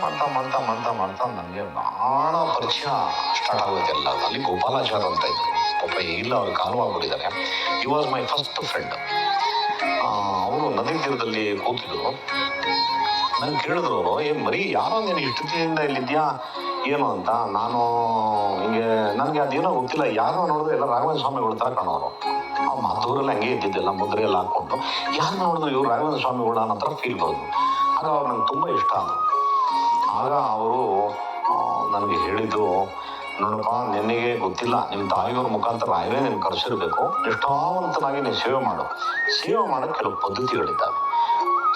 ಮಾಡ್ತಾ ಮಾಡ್ತಾ ಮಾಡ್ತಾ ಮಾಡ್ತಾ ನನಗೆ ಭಾಳ ಪರಿಚಯ ಸ್ಟಾರ್ಟ್ ಆಗೋಯ್ತು ಎಲ್ಲ ಅಲ್ಲಿ ಗೋಪಾಲಾಚಾರ್ ಅಂತ ಇದ್ರು ಪಾಪ ಇಲ್ಲ ಅವ್ರು ಕಾಲವಾಗ್ಬಿಟ್ಟಿದ್ದಾರೆ ಈ ವಾಸ್ ಮೈ ಫಸ್ಟ್ ಫ್ರೆಂಡ್ ಅವರು ನದಿ ತೀರದಲ್ಲಿ ಕೂತಿದ್ರು ನಂಗೆ ಕೇಳಿದ್ರು ಏ ಮರಿ ಯಾರೋ ನೀನು ಇಷ್ಟು ದಿನದಿಂದ ಇಲ್ಲಿದ್ಯಾ ಏನು ಅಂತ ನಾನು ಹಿಂಗೆ ನನಗೆ ಅದೇನೋ ಗೊತ್ತಿಲ್ಲ ಯಾರೋ ನೋಡಿದ್ರೆ ಎಲ್ಲ ರಾಘವೇಂದ್ರ ಸ್ವಾಮಿಗಳ ಥರ ಕಾಣೋರು ಆ ಮಾತೂರೆಲ್ಲ ಹಂಗೆ ಇದ್ದಿದ್ದೆಲ್ಲ ಮುದ್ರೆ ಎಲ್ಲ ಹಾಕ್ಕೊಂಡು ಯಾರು ನೋಡಿದ್ರು ಇವರು ರಾಘವೇಂದ್ರ ಸ್ವಾಮಿಗಳ ಥರ ಫೀಲ್ ಬರೋದು ಆಗ ಅವ್ರು ನಂಗೆ ತುಂಬ ಇಷ್ಟ ಆದರು ಆಗ ಅವರು ನನಗೆ ಹೇಳಿದ್ದು, ನೋಡಪ್ಪ, ನಿನಗೆ ಗೊತ್ತಿಲ್ಲ. ನಿಮ್ಮ ತಾಯಿಯವ್ರ ಮುಖಾಂತರ ನಾವೇ ನೀನು ಕರೆಸಿರ್ಬೇಕು. ನಿಷ್ಠಾವಂತನಾಗಿ ನೀನು ಸೇವೆ ಮಾಡು. ಸೇವೆ ಮಾಡೋಕ್ಕೆ ಕೆಲವು ಪದ್ಧತಿಗಳಿದ್ದಾವೆ.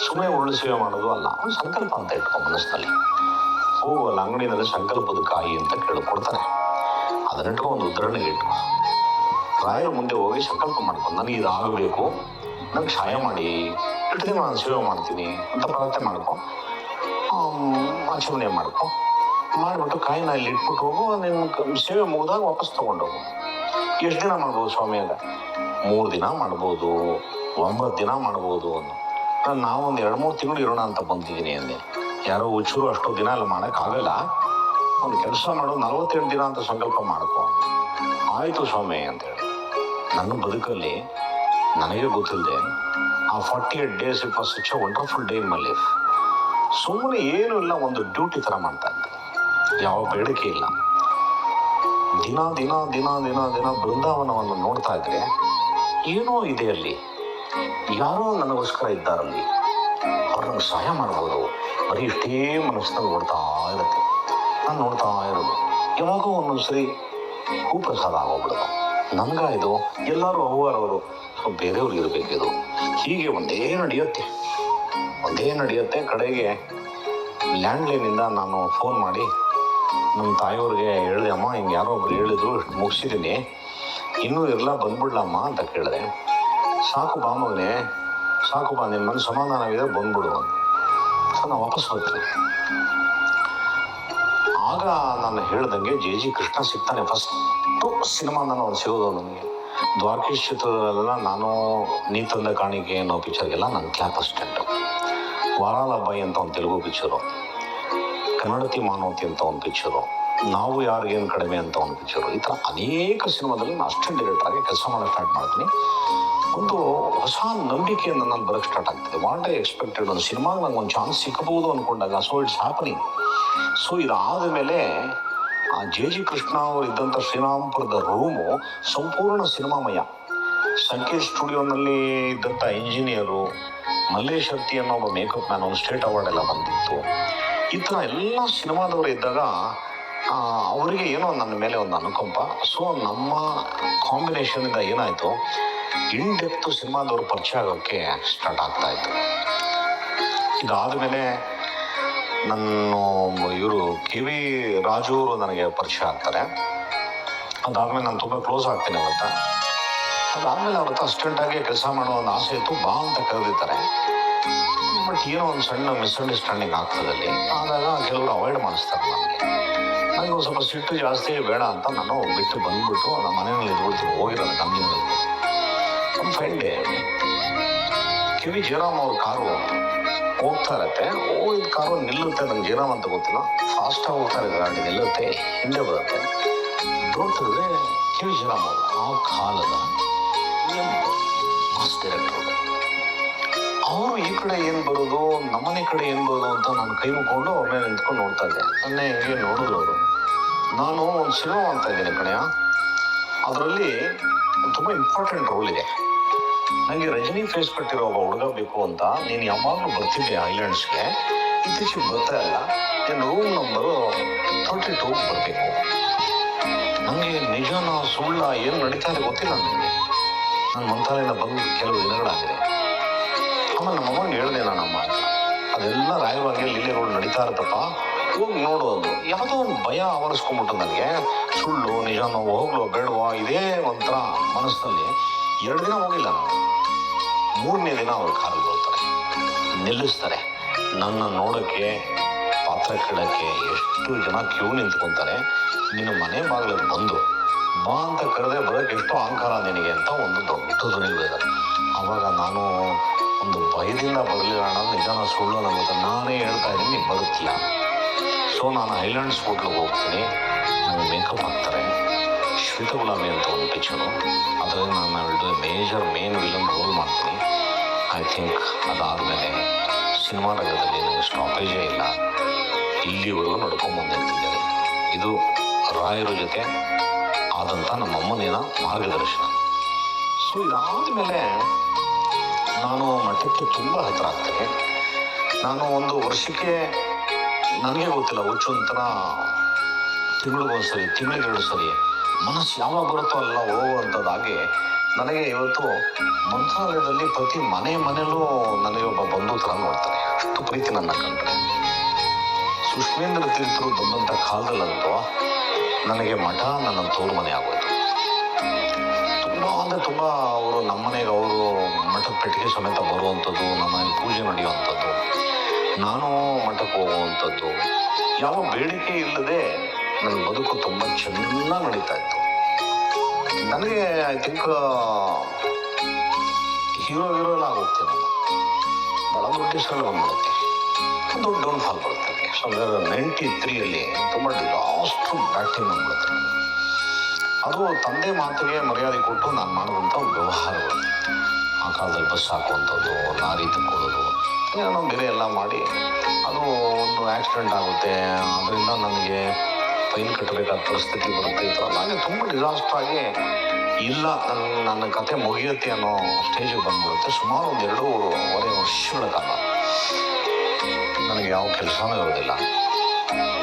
ಸುಮ್ಮನೆ ಒಳ್ಳೆ ಸೇವೆ ಮಾಡೋದು ಅಲ್ಲ. ಒಂದು ಸಂಕಲ್ಪ ಅಂತ ಇಟ್ಕೊ ಮನಸ್ಸಿನಲ್ಲಿ. ಹೋಗುವಲ್ಲ ಅಂಗಡಿನಲ್ಲಿ ಸಂಕಲ್ಪದ ಕಾಯಿ ಅಂತ ಕೇಳಿ ಕೊಡ್ತಾರೆ ಅದನ್ನಿಟ್ಕೊ ಒಂದು ಉದಾಹರಣೆಗೆ ಇಟ್ಕೊ. ರಾಯರ ಮುಂದೆ ಹೋಗಿ ಸಂಕಲ್ಪ ಮಾಡ್ಕೊಂಡು ನನಗೆ ಇದಾಗಬೇಕು. ನನಗೆ ಸಹಾಯ ಮಾಡಿ. ಇಟ್ಟು ನಾನು ಸೇವೆ ಮಾಡ್ತೀನಿ ಅಂತ ಪ್ರಾರ್ಥನೆ ಮಾಡ್ಕೊ. ಆಚರಣೆ ಮಾಡ್ಕೊ. ಮಾಡಿಬಿಟ್ಟು ಕಾಯಿನ ಅಲ್ಲಿ ಇಟ್ಬಿಟ್ಟು ಹೋಗು ಕ- ಸೇವೆ ಮುಗಿದಾಗ ವಾಪಸ್ ತೊಗೊಂಡೋಗು. ಎಷ್ಟು ದಿನ ಮಾಡ್ಬೋದು ಸ್ವಾಮಿ ಅದ ಮೂರು ದಿನ ಮಾಡ್ಬೋದು, ಒಂಬತ್ತು ದಿನ ಮಾಡ್ಬೋದು ಅಂತ ನಾನು ನಾವೊಂದು ಎರಡು ಮೂರು ತಿಂಗಳು ಇರೋಣ ಅಂತ ಬಂದಿದ್ದೀನಿ ಅಂದೆ. ಯಾರೋ ಹುಚ್ಚರು ಅಷ್ಟು ದಿನ ಅಲ್ಲಿ ಮಾಡೋಕ್ಕಾಗಲ್ಲ ಒಂದು ಕೆಲಸ ಮಾಡೋದು ನಲವತ್ತೆಂಟು ದಿನ ಅಂತ ಸಂಕಲ್ಪ ಮಾಡ್ಕೊ ಆಯಿತು ಸ್ವಾಮಿ ಅಂತೇಳಿ. ನನ್ನ ಬದುಕಲ್ಲಿ ನನಗೆ ಗೊತ್ತಿಲ್ಲದೆ ಆ forty eight days it was such a wonderful day in my life ಸುಮ್ಮನೆ ಏನೂ ಇಲ್ಲ, ಒಂದು ಡ್ಯೂಟಿ ಥರ ಮಾಡ್ತಾ ಇದ್ದೆ. ಯಾವ ಬೇಡಿಕೆ ಇಲ್ಲ. ದಿನ ದಿನ ದಿನ ದಿನ ದಿನ ಬೃಂದಾವನವನ್ನು ನೋಡ್ತಾ ಇದ್ರೆ ಏನೋ ಇದೆ ಅಲ್ಲಿ. ಯಾರೋ ನನಗೋಸ್ಕರ ಇದ್ದಾರಲ್ಲಿ ಅವ್ರನ್ನ ಸಹಾಯ ಮಾಡ್ಬೋದು. ಬರೀ ಇಷ್ಟೇ ಮನಸ್ಸಿನಲ್ಲಿ ನೋಡ್ತಾ ಇರುತ್ತೆ. ನಾನು ನೋಡ್ತಾ ಇರೋದು. ಯಾವಾಗೋ ಒಂದೊಂದ್ಸರಿ ಹೂಪ್ರಸಾದ ಆಗೋಗ್ಬಿಡೋದು ನನ್ಗ ಇದು? ಎಲ್ಲರೂ ಅವ್ವರವರು ಬೇರೆಯವ್ರಿಗೆ ಇರಬೇಕಿದು. ಹೀಗೆ ಒಂದೇ ನಡೆಯುತ್ತೆ. ಒಂದೇ ನಡೆಯುತ್ತೆ ಕಡೆಗೆ ಲ್ಯಾಂಡ್ಲೈನಿಂದ ನಾನು ಫೋನ್ ಮಾಡಿ ನಮ್ಮ ತಾಯಿಯವ್ರಿಗೆ ಹೇಳಿದೆ, ಅಮ್ಮ, ಹಿಂಗೆ ಯಾರೋ ಒಬ್ರು ಹೇಳಿದ್ರು, ಮುಗಿಸಿದ್ದೀನಿ. ಇನ್ನೂ ಇರಲ್ಲ, ಬಂದ್ಬಿಡ್ಲಮ್ಮ ಅಂತ ಕೇಳಿದೆ. ಸಾಕು ಬಾ ಮಗನೇ ಸಾಕು ಬಾ ನಿಮ್ಮ ಮನಸ್ಸು ಸಮಾಧಾನವಿದೆ, ಬಂದ್ಬಿಡು ಅಂತ. ನಾನು ವಾಪಸ್ ಹೋಗ್ತೀನಿ ಆಗ ನಾನು ಹೇಳ್ದಂಗೆ ಜೆ ಜಿ ಕೃಷ್ಣ ಸಿಗ್ತಾನೆ. ಫಸ್ಟು ಸಿನಿಮಾ ನಾನು ಅವ್ನು ಸಿಗೋದು ನನಗೆ. ದ್ವಾರಕೀಶ್ ಚಿತ್ರದಲ್ಲೆಲ್ಲ ನಾನು ನೀ ತಂದ ಕಾಣಿಕೆ ಅನ್ನೋ ಪಿಕ್ಚರ್ಗೆಲ್ಲ ನನ್ನ ಕ್ಲಾಪ್ ಅಸ್ಟೆಂಟು ವಾರಾಲಬಾಯಿ ಅಂತ ಒಂದು ತೆಲುಗು ಪಿಕ್ಚರು. ಕನ್ನಡತಿ ಮಾನವತಿ ಅಂತ ಒಂದು ಪಿಕ್ಚರು. ನಾವು ಯಾರಿಗೇನು ಕಡಿಮೆ ಅಂತ ಒಂದು ಪಿಕ್ಚರು. ಈ ಥರ ಅನೇಕ ಸಿನಿಮಾದಲ್ಲಿ ನಾನು ಅಷ್ಟೊಂದು ಆಗಿ ಕೆಲಸ ಮಾಡೋಕ್ಕೆ ಸ್ಟಾರ್ಟ್ ಮಾಡ್ತೀನಿ. ಒಂದು ಹೊಸ ನಂಬಿಕೆಯನ್ನು ನಾನು ಬರೋಕ್ಕೆ ಸ್ಟಾರ್ಟ್ ಆಗ್ತದೆ. ವಾಟ್ ಐ ಎಕ್ಸ್ಪೆಕ್ಟೆಡ್ ಒಂದು ಸಿನಿಮಾಗೆ ನಂಗೆ ಒಂದು ಚಾನ್ಸ್ ಸಿಕ್ಕಬಹುದು ಅಂದ್ಕೊಂಡಾಗ ಸೊ ಇಟ್ಸ್ ಹ್ಯಾಪನಿಂಗ್ ಸೊ ಇದಾದ ಮೇಲೆ ಆ ಜೆ ಜಿ ಕೃಷ್ಣ ಅವರು ಇದ್ದಂಥ ಶ್ರೀರಾಮ್ಪುರದ ರೂಮು ಸಂಪೂರ್ಣ ಸಿನಿಮಾಮಯ. ಸಂಕೇತ್ ಸ್ಟುಡಿಯೋನಲ್ಲಿ ಇದ್ದಂಥ ಇಂಜಿನಿಯರು ಮಲ್ಲೇಶ್ ಶಕ್ತಿ ಅನ್ನೋ ಒಬ್ಬ ಮೇಕಪ್ ಮ್ಯಾನ್ ಒಂದು ಸ್ಟೇಟ್ ಅವಾರ್ಡ್ ಎಲ್ಲ ಬಂದಿತ್ತು. ಈ ಥರ ಎಲ್ಲ ಸಿನಿಮಾದವರು ಇದ್ದಾಗ ಅವರಿಗೆ ಏನೋ ನನ್ನ ಮೇಲೆ ಒಂದು ಅನುಕಂಪ. ಸೊ ನಮ್ಮ ಕಾಂಬಿನೇಷನಿಂದ ಏನಾಯಿತು ಇನ್ ಡೆಪ್ತ್ ಸಿನಿಮಾದವರು ಪರಿಚಯ ಆಗೋಕ್ಕೆ ಸ್ಟಾರ್ಟ್ ಆಗ್ತಾ ಇತ್ತು. ಇದಾದ ನನ್ನ ಇವರು ಕೆ ವಿ ರಾಜು ಅವರು ನನಗೆ ಪರಿಚಯ ಆಗ್ತಾರೆ. ಅದಾದಮೇಲೆ ನಾನು ತುಂಬ ಕ್ಲೋಸ್ ಆಗ್ತೀನಿ ಅವತ್ತ ಅದಾದ್ಮೇಲೆ ಅವ್ರಿಗೆ ಅಸ್ಟೆಂಟಾಗಿ ಕೆಲಸ ಮಾಡೋ ಒಂದು ಆಸೆ ಇತ್ತು. ಬಾ ಅಂತ ಕರೆದಿದ್ದಾರೆ ಬಟ್ ಏನೋ ಒಂದು ಸಣ್ಣ ಮಿಸ್ಅಂಡರ್ಸ್ಟ್ಯಾಂಡಿಂಗ್ ಆಗ್ತದಲ್ಲಿ ಆದಾಗ ಕೆಲವರು ಅವಾಯ್ಡ್ ಮಾಡಿಸ್ತಾರೆ ನನಗೆ ನನಗೆ ಒಂದು ಸ್ವಲ್ಪ ಸಿಟ್ಟು ಜಾಸ್ತಿ ಬೇಡ ಅಂತ ನಾನು ಬಿಟ್ಟು ಬಂದ್ಬಿಟ್ಟು ನಮ್ಮ ಮನೆಯಲ್ಲಿ ಇದ್ಬಿಟ್ಟು ಹೋಗಿರೋದು ಕಂಪ್ನಿನಲ್ಲಿ ನಮ್ಮ ಫ್ರೆಂಡ್ಗೆ ಕಿವಿ ವಿ ಜಯರಾಮ್ ಅವ್ರ ಕಾರು ಹೋಗ್ತಾ ಇರತ್ತೆ. ಹೋಗಿದ ಕಾರು ನಿಲ್ಲುತ್ತೆ ನಂಗೆ ಜೀರಾಮ್ ಅಂತ ಗೊತ್ತಿಲ್ಲ. ಫಾಸ್ಟಾಗಿ ಹೋಗ್ತಾ ಇರೋ ಗಾಡಿ, ನಿಲ್ಲುತ್ತೆ, ಹಿಂದೆ ಬರುತ್ತೆ. ನೋಡ್ತಿದ್ರೆ ಕಿವಿ ಜಯರಾಮ್ ಅವರು ಆ ಕಾಲದ ಅವರು ಈ ಕಡೆ ಏನು ಬರೋದು, ನಮ್ಮನೆ ಕಡೆ ಏನು ಬರೋದು ಅಂತ ನಾನು ಕೈ ಮುಕ್ಕೊಂಡು ಅವ್ರ ಮೇಲೆ ನಿಂತ್ಕೊಂಡು ನೋಡ್ತಾ ಇದ್ದೆ. ನನ್ನೇ ಹೇಗೆ ನೋಡಿದ್ರು ಅವರು. ನಾನು ಒಂದು ಸಿನಿಮಾ ಮಾಡ್ತಾ ಇದ್ದೇನೆ ಕಣೆಯ ಅದರಲ್ಲಿ ತುಂಬ ಇಂಪಾರ್ಟೆಂಟ್ ರೋಲ್ ಇದೆ. ನನಗೆ ರಜನಿ ಫೇಸ್ ಕೊಟ್ಟಿರೋ ಒಬ್ಬ ಹುಡುಗ ಬೇಕು ಅಂತ ನೀನು ಯಾವಾಗಲೂ ಬರ್ತಿದ್ದೆ ಐಲ್ಯಾಂಡ್ಸ್ಗೆ? ಇತ್ತೀಚೆಗೆ ಬರ್ತಾ ಇಲ್ಲ. ನಿನ್ನ ರೂಮ್ ನಂಬರು ತರ್ಟಿ ಟೂ ಬರಬೇಕು. ನನಗೆ ನಿಜನ ಸುಳ್ಳ ಏನು ನಡೀತಾ ಇದೆ ಗೊತ್ತಿಲ್ಲ ನನಗೆ. ನಾನು ಮಂತ್ರಾಲಯದಿಂದ ಬಂದು ಕೆಲವು ದಿನಗಳಾಗಿದೆ. ಆಮೇಲೆ ನಮ್ಮ ಅಮ್ಮನ ಹೇಳಿದೆ ನಾನು ಅದೆಲ್ಲ ಅಂತ ಅದೆಲ್ಲ ರಾಯವಾಗಿ ಲೀಲೆಗಳು ನಡೀತಾ ಇರುತ್ತಪ್ಪ. ಹೋಗಿ ನೋಡೋದು ಯಾವುದೋ ಒಂದು ಭಯ ಆವರಿಸ್ಕೊಂಬಿಟ್ಟು ನನಗೆ. ಸುಳ್ಳು ನಿಜನೋ ಹೋಗ್ಲೋ ಬೇಡವಾ ಇದೇ ಒಂಥರ ಮನಸ್ಸಿನಲ್ಲಿ ಎರಡು ದಿನ ಹೋಗಿಲ್ಲ ನಾನು. ಮೂರನೇ ದಿನ ಅವ್ರು ಕಾರಲ್ಲಿ ಬರ್ತಾರೆ ನಿಲ್ಲಿಸ್ತಾರೆ. ನನ್ನ ನೋಡೋಕ್ಕೆ, ಪಾತ್ರ ಕೇಳೋಕ್ಕೆ ಎಷ್ಟು ಜನ ಕ್ಯೂ ನಿಂತ್ಕೊತಾರೆ. ನಿನ್ನ ಮನೆ ಬಾಗಿಲಿಗೆ ಬಂದು ಬಾ ಅಂತ ಕರೆದೇ ಬರೋಕ್ಕೆ ಎಷ್ಟು ಅಹಂಕಾರ ನಿನಗೆ ಅಂತ ಒಂದು ದೊಡ್ಡ ಹೇಳಿದ್ದಾರೆ ಆವಾಗ ನಾನು ಒಂದು ಭಯದಿಂದ ಬರಲಿಲ್ಲ ಅಣ್ಣ ನಿಜಾನ ಸುಳ್ಳು ನಮಗೆ ನಾನೇ ಹೇಳ್ತಾ ಇದ್ದೀನಿ ನೀವು ಬರುತ್ತೀಯ ಸೊ ನಾನು ಹೈಲ್ಯಾಂಡ್ಸ್ ಹೋಟ್ಲಿಗೆ ಹೋಗ್ತೀನಿ. ನನಗೆ ಮೇಕಪ್ ಹಾಕ್ತಾರೆ. ಶ್ವೇತ ಗುಲಾಬಿ ಅಂತ ಒಂದು ಪಿಕ್ಚರು ಅದರಲ್ಲಿ ನಾನು ಹೇಳಿದ್ರೆ ಮೇಜರ್ ಮೇನ್ ವಿಲನ್ ರೋಲ್ ಮಾಡ್ತೀನಿ. ಐ ಥಿಂಕ್ ಅದಾದಮೇಲೆ ಸಿನಿಮಾ ರಂಗದಲ್ಲಿ ನನಗೆ ಸ್ಟಾಪೇಜೇ ಇಲ್ಲ. ಇಲ್ಲಿವರೆಗೂ ನಡ್ಕೊಂಡು ಬಂದಿರ್ತಿದ್ದೇನೆ. ಇದು ರಾಯರ ಜೊತೆ ಆದಂಥ ನಮ್ಮ ಅಮ್ಮನಿನ ಮಾರ್ಗದರ್ಶನ ಸೊ ಇದಾದ ಮೇಲೆ ನಾನು ಮಠಕ್ಕೆ ತುಂಬ ಹತ್ರ ಆಗ್ತೇನೆ ನಾನು ಒಂದು ವರ್ಷಕ್ಕೆ ನನಗೆ ಗೊತ್ತಿಲ್ಲ, ಹುಚ್ಚು ಒಂಥರ ಸರಿ ತಿಂಗಳಿಗೆರಡು ಸರಿ ಮನಸ್ಸು ಯಾವಾಗ ಬರುತ್ತೋ ಅಲ್ಲ ಹೋಗುವಂಥದ್ದಾಗಿ ನನಗೆ ಇವತ್ತು ಮಂತ್ರಾಲಯದಲ್ಲಿ ಪ್ರತಿ ಮನೆ ಮನೆಯಲ್ಲೂ ನನಗೆ ಒಬ್ಬ ಬಂಧು ಥರ ನೋಡ್ತಾರೆ ಅಷ್ಟು ಪ್ರೀತಿ ನನ್ನ ಕಂಡ್ರೆ ಸುಷ್ಮೇಂದ್ರ ತೀರ್ಥರು ಬಂದಂಥ ಕಾಲದಲ್ಲಂತೂ ನನಗೆ ಮಠ ನನ್ನ ತೋರು ಮನೆ ಆಗೋಯ್ತು. ತುಂಬ ಅಂದರೆ ತುಂಬ ಅವರು ನಮ್ಮನೆಗೆ ಅವರು ಮಠದ ಪೆಟ್ಟಿಗೆ ಸಮೇತ ಬರುವಂಥದ್ದು ನಮ್ಮನೆ ಪೂಜೆ ನಡೆಯುವಂಥದ್ದು, ನಾನು ಮಠಕ್ಕೆ ಹೋಗುವಂಥದ್ದು, ಯಾವ ಬೇಡಿಕೆ ಇಲ್ಲದೆ ನನ್ನ ಬದುಕು ತುಂಬ ಚೆನ್ನಾಗಿ ನಡೀತಾ ಇತ್ತು. ನನಗೆ ಐ ಥಿಂಕ್ ಹೀರೋ ಹೀರೋ ಎಲ್ಲ ಆಗುತ್ತೆ ನಾನು ಭಾಳ ಸಲ ಬಂದ್ಬಿಡುತ್ತೆ ದೊಡ್ಡ ಡೌನ್ ಫಾಲ್ ಬರುತ್ತೆ ಸೊ ನೈಂಟಿ ತ್ರೀಯಲ್ಲಿ ತುಂಬ ಲಾಸ್ಟ್ ಬಂದ್ಬಿಡುತ್ತೆ ನನಗೆ. ಅದು ತಂದೆ ಮಾತಿಗೆ ಮರ್ಯಾದೆ ಕೊಟ್ಟು ನಾನು ಮಾಡುವಂಥ ವ್ಯವಹಾರಗಳು ಆ ಕಾಲದಲ್ಲಿ ಬಸ್ ಹಾಕುವಂಥದ್ದು ಲಾರಿ ತಕ್ಕೊಳ್ಳೋದು ಏನೋ ಬೇರೆ ಎಲ್ಲ ಮಾಡಿ ಅದು ಒಂದು ಆಕ್ಸಿಡೆಂಟ್ ಆಗುತ್ತೆ. ಅದರಿಂದ ನನಗೆ ಫೈನ್ ಕಟ್ಟಬೇಕಾದ ಪರಿಸ್ಥಿತಿ ಬರುತ್ತೆ. ಇತ್ತು ನನಗೆ ತುಂಬ ಡಿಸಾಸ್ಟರ್ ಆಗಿ ಇಲ್ಲ ನನ್ನ ನನ್ನ ಕತೆ ಮುಗಿಯುತ್ತೆ ಅನ್ನೋ ಸ್ಟೇಜಿಗೆ ಬಂದ್ಬಿಡುತ್ತೆ. ಸುಮಾರು ಒಂದು ಎರಡೂವರೆ ವರ್ಷಗಳ ಕಾಲ. ನನಗೆ ಯಾವ ಕೆಲಸನೂ ಇರೋದಿಲ್ಲ.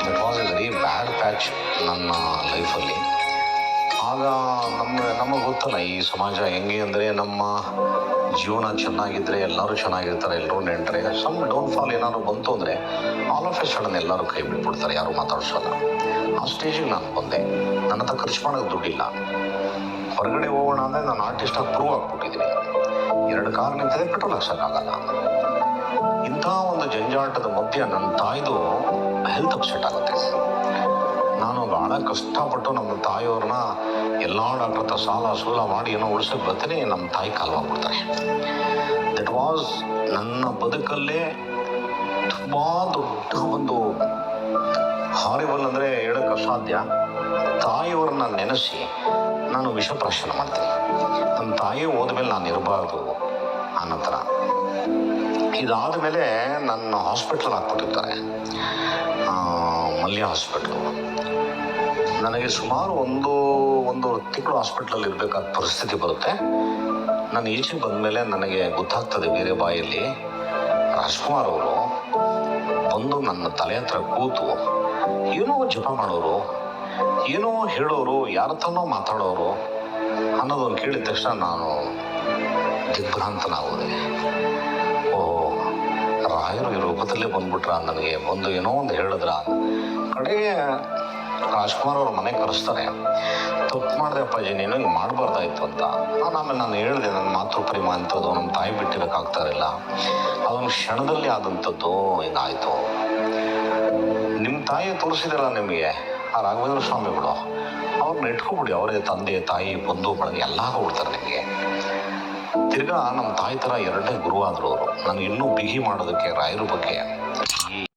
That was a very bad patch ನನ್ನ ಲೈಫಲ್ಲಿ ಆಗ ನಮ್ಮ ನಮಗೆ ಗೊತ್ತಲ್ಲ ಈ ಸಮಾಜ ಹೆಂಗೆ ಅಂದರೆ ನಮ್ಮ ಜೀವನ ಚೆನ್ನಾಗಿದ್ದರೆ ಎಲ್ಲರೂ ಚೆನ್ನಾಗಿರ್ತಾರೆ ಎಲ್ಲರೂ ನೆಂಟರೆ. ಸಮ್ ಡೌನ್ ಫಾಲ್ ಏನಾದ್ರು ಬಂತು ಅಂದರೆ ಆಲ್ ಆಫ್ ಎ ಸಡನ್ ಎಲ್ಲರೂ ಕೈ ಬಿಟ್ಬಿಡ್ತಾರೆ, ಯಾರು ಮಾತಾಡ್ಸೋಲ್ಲ. ಆ ಸ್ಟೇಜಿಗೆ ನಾನು ಬಂದೆ. ನನ್ನ ಹತ್ರ ಖರ್ಚು ಮಾಡೋಕ್ಕೆ ದುಡ್ಡಿಲ್ಲ. ಹೊರಗಡೆ ಹೋಗೋಣ ಅಂದರೆ ನಾನು ಆರ್ಟಿಸ್ಟಾಗಿ ಪ್ರೂವ್ ಆಗ್ಬಿಟ್ಟಿದ್ದೀನಿ. ಎರಡು ಕಾರ್ ನಿಂತಿದೆ ಪೆಟ್ರೋಲ್ ಹಾಕ್ಸೋಕ್ಕಾಗಲ್ಲ. ಇಂಥ ಒಂದು ಜಂಜಾಟದ ಮಧ್ಯೆ ನನ್ನ ತಾಯಿದು ಹೆಲ್ತ್ ಅಪ್ಸೆಟ್ ಆಗುತ್ತೆ. ನಾನು ಬಹಳ ಕಷ್ಟಪಟ್ಟು ನಮ್ಮ ತಾಯಿಯವ್ರನ್ನ ಎಲ್ಲ ಡಾಕ್ಟರ್ ಹತ್ರ ಸಾಲ ಸೂಲ ಮಾಡಿ ಏನೋ ಉಳಿಸೋಕೆ ಬರ್ತೀನಿ ನಮ್ಮ ತಾಯಿ ಕಾಲ್ವಾಗ್ಬಿಡ್ತಾರೆ. ದಟ್ ವಾಸ್ ನನ್ನ ಬದುಕಲ್ಲೇ ತುಂಬ ದೊಡ್ಡ ಒಂದು ಹಾರಿಬಲ್ ಅಂದರೆ ಹೇಳೋಕ್ಕೆ ಅಸಾಧ್ಯ. ತಾಯಿಯವ್ರನ್ನ ನೆನೆಸಿ ನಾನು ವಿಷಪ್ರಾಶನ ಮಾಡ್ತೀನಿ. ನನ್ನ ತಾಯಿ ಹೋದ್ಮೇಲೆ ನಾನು ಇರಬಾರ್ದು ಅನ್ನೋ ಥರ. ಇದಾದ ಮೇಲೆ ನನ್ನ ಹಾಸ್ಪಿಟ್ಲ್ ಹಾಕ್ಬಿಟ್ಟಿರ್ತಾರೆ. ಮಲ್ಯ ಹಾಸ್ಪಿಟ್ಲು. ನನಗೆ ಸುಮಾರು ಒಂದು ಒಂದು ತಿಂಗಳು ಹಾಸ್ಪಿಟ್ಲಲ್ಲಿ ಇರಬೇಕಾದ ಪರಿಸ್ಥಿತಿ ಬರುತ್ತೆ. ನಾನು ಈಚೆ ಬಂದಮೇಲೆ ನನಗೆ ಗೊತ್ತಾಗ್ತದೆ ಬೇರೆ ಬಾಯಲ್ಲಿ ರಾಜ್ಕುಮಾರ್ ಅವರು ಬಂದು ನನ್ನ ತಲೆ ಹತ್ರ ಕೂತು, ಏನೋ ಜಪ ಮಾಡೋರು, ಏನೋ ಹೇಳೋರು ಯಾರ ತನೋ ಮಾತಾಡೋರು ಅನ್ನೋದನ್ನು ಕೇಳಿದ ತಕ್ಷಣ ನಾನು ದಿಗ್ಭ್ರಾಂತನಾಗೋದೆ. ರೂಪದಲ್ಲೇ ಬಂದ್ಬಿಟ್ರ ನನಗೆ. ಬಂದು ಏನೋ ಒಂದು ಹೇಳಿದ್ರ. ಕಡೆಗೆ ರಾಜ್ಕುಮಾರ್ ಅವ್ರ ಮನೆಗೆ ಕರೆಸ್ತಾರೆ. ತಪ್ಪು ಮಾಡಿದೆ ಅಪ್ಪಾಜಿ, ನೀನು ಹಿಂಗೆ ಮಾಡಬಾರ್ದಾಯ್ತು ಅಂತ. ನಾನು ಆಮೇಲೆ ನಾನು ಹೇಳಿದೆ ನನ್ನ ಮಾತೃ ಪ್ರೇಮ ಅಂಥದ್ದು ನಮ್ಮ ತಾಯಿ ಬಿಟ್ಟಿರೋಕ್ಕಾಗ್ತಾರಿಲ್ಲ ಅದೊಂದು ಕ್ಷಣದಲ್ಲಿ ಆದಂಥದ್ದು ಹಿಂಗಾಯಿತು. ನಿಮ್ಮ ತಾಯಿ ತೋರಿಸಿದಾರ ನಿಮಗೆ? ಆ ರಾಘವೇಂದ್ರ ಸ್ವಾಮಿಗಳು. ಅವ್ರನ್ನ ಇಟ್ಕೊಬಿಡಿ, ಅವರೇ ತಂದೆ, ತಾಯಿ, ಬಂಧು, ಬಳಗ ಎಲ್ಲ ಹೋಗ್ತಾರೆ ನಿಮಗೆ. ತಿರ್ಗಾ ನಮ್ಮ ತಾಯಿ ಥರ ಎರಡನೇ ಗುರು ಆದರು ಅವರು. ನಾನು ಇನ್ನೂ ಬಿಗಿ ಮಾಡೋದಕ್ಕೆ ರಾಯರ ಬಗ್ಗೆ